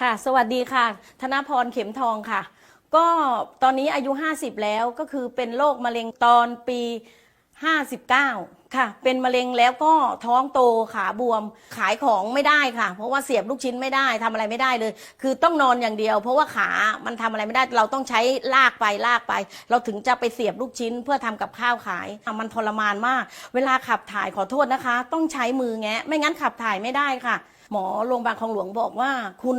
ค่ะ สวัสดีค่ะ ธนพรเข็มทองค่ะ ก็ตอนนี้อายุ 50 แล้วก็คือเป็นโรคมะเร็งตอนปี 59 ค่ะ เป็นมะเร็งแล้วก็ท้องโตขาบวมขายของไม่ได้ค่ะ เพราะว่าเสียบลูกชิ้นไม่ได้ทำอะไรไม่ได้เลย คือต้องนอนอย่างเดียว เพราะว่าขามันทำอะไรไม่ได้ เราต้องใช้ลากไปลากไป เราถึงจะไปเสียบลูกชิ้นเพื่อทำกับข้าวขายอะมันทรมานมาก เวลาขับถ่ายขอโทษนะคะ ต้องใช้มือแงะ ไม่งั้นขับถ่ายไม่ได้ค่ะ หมอโรงพยาบาลคลองหลวงบอกว่าคุณ